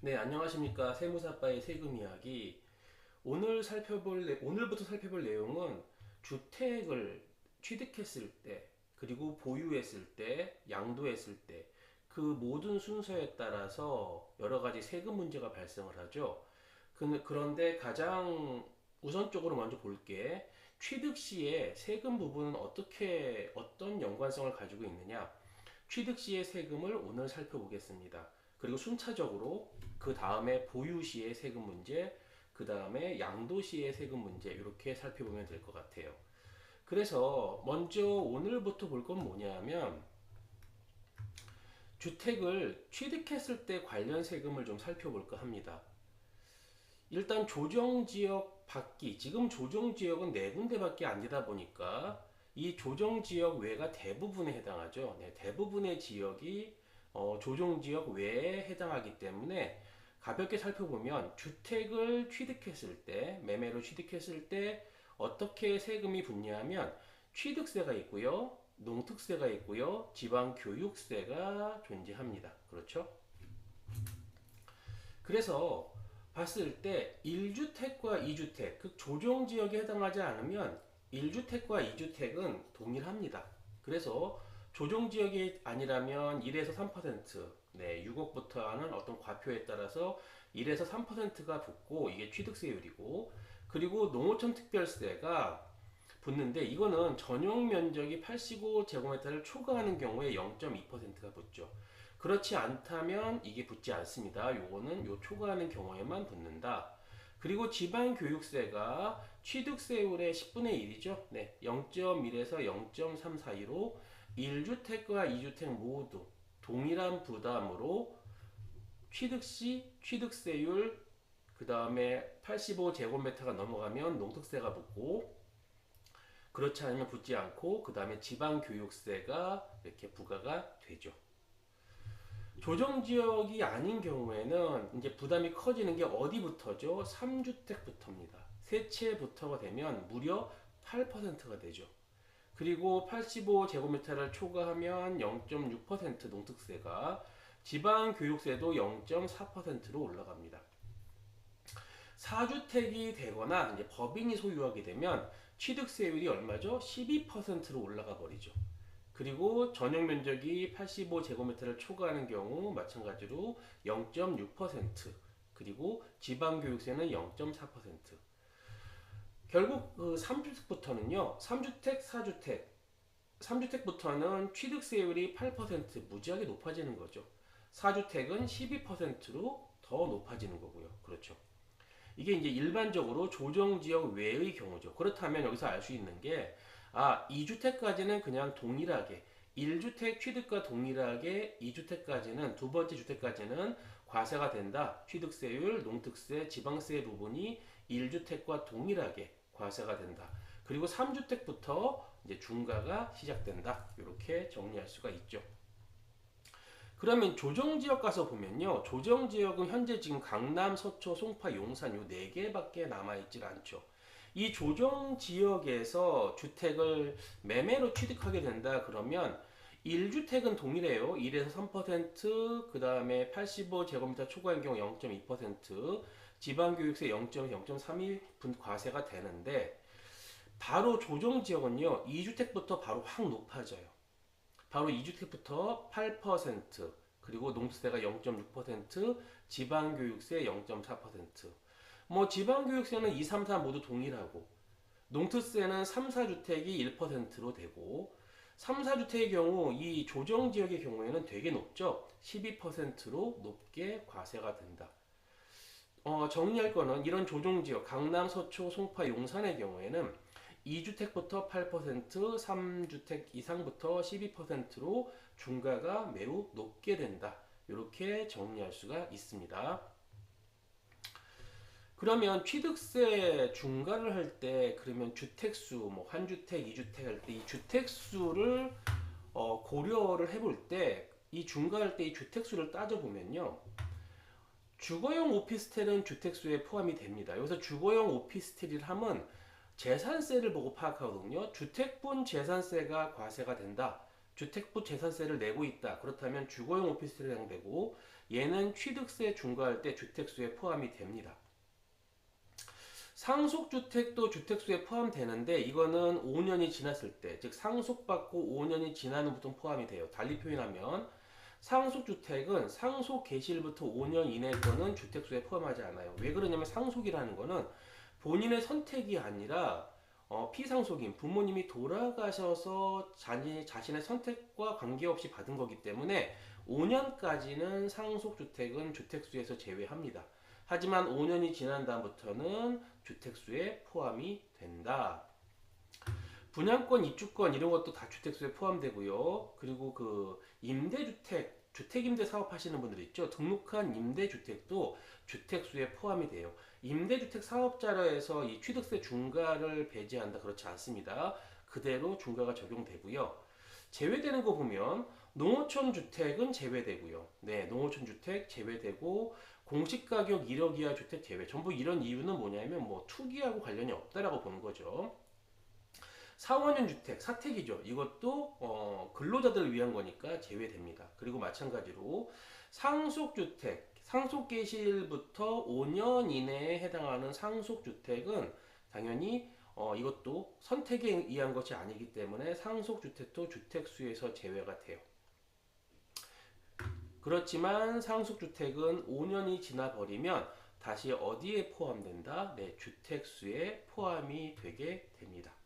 네, 안녕하십니까. 세무사빠의 세금 이야기. 오늘 살펴볼, 내- 오늘부터 살펴볼 내용은 주택을 취득했을 때, 그리고 보유했을 때, 양도했을 때, 그 모든 순서에 따라서 여러 가지 세금 문제가 발생을 하죠. 그- 그런데 가장 우선적으로 먼저 볼 게. 취득 시에 세금 부분은 어떻게, 어떤 연관성을 가지고 있느냐. 취득 시의 세금을 오늘 살펴보겠습니다. 그리고 순차적으로 그 다음에 보유 시의 세금 문제, 그 다음에 양도 시의 세금 문제 이렇게 살펴보면 될 것 같아요. 그래서 먼저 오늘부터 볼 건 뭐냐면 주택을 취득했을 때 관련 세금을 좀 살펴볼까 합니다. 일단 조정지역 밖이 지금 조정지역은 네 군데밖에 안 되다 보니까 이 조정지역 외가 대부분에 해당하죠. 네, 대부분의 지역이 어, 조정 지역 외에 해당하기 때문에 가볍게 살펴보면 주택을 취득했을 때, 매매로 취득했을 때 어떻게 세금이 붙냐면 취득세가 있고요, 농특세가 있고요, 지방교육세가 존재합니다. 그렇죠? 그래서 봤을 때 1주택과 2주택, 그 조정 지역에 해당하지 않으면 1주택과 2주택은 동일합니다. 그래서 조정 지역이 아니라면 1에서 3%, 네, 6억부터 하는 어떤 과표에 따라서 1에서 3%가 붙고 이게 취득세율이고 그리고 농어촌 특별세가 붙는데 이거는 전용 면적이 85제곱미터를 초과하는 경우에 0.2%가 붙죠. 그렇지 않다면 이게 붙지 않습니다. 요거는 요 초과하는 경우에만 붙는다. 그리고 지방 교육세가 취득세율의 10분의 1이죠. 네, 0.1에서 0.3 사이로 1주택과 2주택 모두 동일한 부담으로 취득 시 취득세율 그 다음에 85제곱미터가 넘어가면 농특세가 붙고 그렇지 않으면 붙지 않고 그 다음에 지방교육세가 이렇게 부과가 되죠. 조정지역이 아닌 경우에는 이제 부담이 커지는 게 어디부터죠? 3주택부터입니다. 세 채부터가 되면 무려 8%가 되죠. 그리고 85제곱미터를 초과하면 0.6% 농특세가 지방 교육세도 0.4%로 올라갑니다. 4주택이 되거나 이제 법인이 소유하게 되면 취득세율이 얼마죠? 12%로 올라가 버리죠. 그리고 전용 면적이 85제곱미터를 초과하는 경우 마찬가지로 0.6% 그리고 지방교육세는 0.4% 결국 그 3주택부터는요 3주택 4주택. 3주택부터는 취득세율이 8% 무지하게 높아지는 거죠. 4주택은 12%로 더 높아지는 거고요. 그렇죠. 이게 이제 일반적으로 조정지역 외의 경우죠. 그렇다면 여기서 알 수 있는 게 아, 2주택까지는 그냥 동일하게 1주택 취득과 동일하게 2주택까지는 두 번째 주택까지는 과세가 된다. 취득세율, 농특세, 지방세 부분이 1주택과 동일하게 과세가 된다. 그리고 3주택부터 이제 중과가 시작된다. 이렇게 정리할 수가 있죠. 그러면 조정지역 가서 보면요. 조정지역은 현재 지금 강남, 서초, 송파, 용산 요네 개밖에 남아있질 않죠. 이 조정 지역에서 주택을 매매로 취득하게 된다 그러면 1주택은 동일해요. 1에서 3%, 그 다음에 85제곱미터 초과인 경우 0.2%, 지방교육세 0.0.32 과세가 되는데, 바로 조정 지역은요, 2주택부터 바로 확 높아져요. 바로 2주택부터 8%, 그리고 농수세가 0.6%, 지방교육세 0.4%. 뭐 지방교육세는 2, 3, 4 모두 동일하고 농특세는 3, 4주택이 1%로 되고 3, 4주택의 경우 이 조정지역의 경우에는 되게 높죠. 12%로 높게 과세가 된다. 어, 정리할 거는 이런 조정 지역 강남, 서초, 송파, 용산의 경우에는 2주택부터 8%, 3주택 이상부터 12%로 중가가 매우 높게 된다. 이렇게 정리할 수가 있습니다. 그러면 취득세 중과를 할 때 그러면 주택수 뭐 한 주택, 이 주택 할 때 이 주택수를 어, 고려를 해볼 때 이 중과할 때 이 주택수를 따져 보면요. 주거용 오피스텔은 주택수에 포함이 됩니다. 여기서 주거용 오피스텔을 하면 재산세를 보고 파악하거든요. 주택분 재산세가 과세가 된다. 주택부 재산세를 내고 있다. 그렇다면 주거용 오피스텔에 해당되고 얘는 취득세 중과할 때 주택수에 포함이 됩니다. 상속주택도 주택수에 포함되는데 이거는 5년이 지났을 때, 즉 상속받고 5년이 지난 후부터 포함이 돼요. 달리 표현하면 상속주택은 상속 개시일부터 5년 이내 거는 주택수에 포함하지 않아요. 왜 그러냐면 상속이라는 거는 본인의 선택이 아니라 어, 피상속인 부모님이 돌아가셔서 자기 자신의 선택과 관계없이 받은 거기 때문에 5년까지는 상속주택은 주택수에서 제외합니다. 하지만 5년이 지난 다음부터는 주택수에 포함이 된다. 분양권, 입주권 이런 것도 다 주택수에 포함되고요. 그리고 그 임대주택, 주택임대 사업 하시는 분들 있죠. 등록한 임대주택도 주택수에 포함이 돼요. 임대주택 사업자로 해서 이 취득세 중과를 배제한다 그렇지 않습니다. 그대로 중과가 적용되고요. 제외되는 거 보면 농어촌 주택은 제외되고요. 네, 농어촌 주택 제외되고 공시가격 1억 이하 주택 제외. 전부 이런 이유는 뭐냐면 뭐 투기하고 관련이 없다라고 보는 거죠. 4, 5년 주택, 사택이죠. 이것도 어, 근로자들을 위한 거니까 제외됩니다. 그리고 마찬가지로 상속주택, 상속 개시일부터 5년 이내에 해당하는 상속주택은 당연히 어, 이것도 선택에 의한 것이 아니기 때문에 상속주택도 주택수에서 제외가 돼요. 그렇지만 상속주택은 5년이 지나버리면 다시 어디에 포함된다? 네, 주택수에 포함이 되게 됩니다.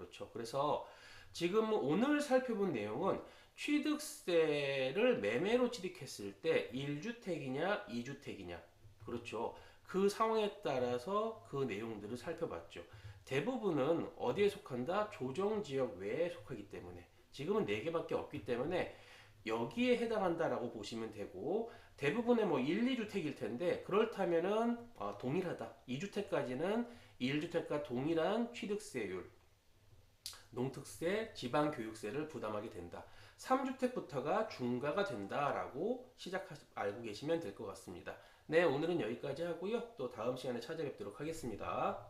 그렇죠. 그래서 지금 오늘 살펴본 내용은 취득세를 매매로 취득했을 때 1주택이냐 2주택이냐 그렇죠. 그 상황에 따라서 그 내용들을 살펴봤죠. 대부분은 어디에 속한다? 조정지역 외에 속하기 때문에 지금은 4개밖에 없기 때문에 여기에 해당한다라고 보시면 되고 대부분의 뭐 1, 2주택일 텐데 그렇다면은 아, 동일하다. 2주택까지는 1주택과 동일한 취득세율 농특세, 지방교육세를 부담하게 된다. 3주택부터가 중과가 된다라고 시작 알고 계시면 될 것 같습니다. 네, 오늘은 여기까지 하고요. 또 다음 시간에 찾아뵙도록 하겠습니다.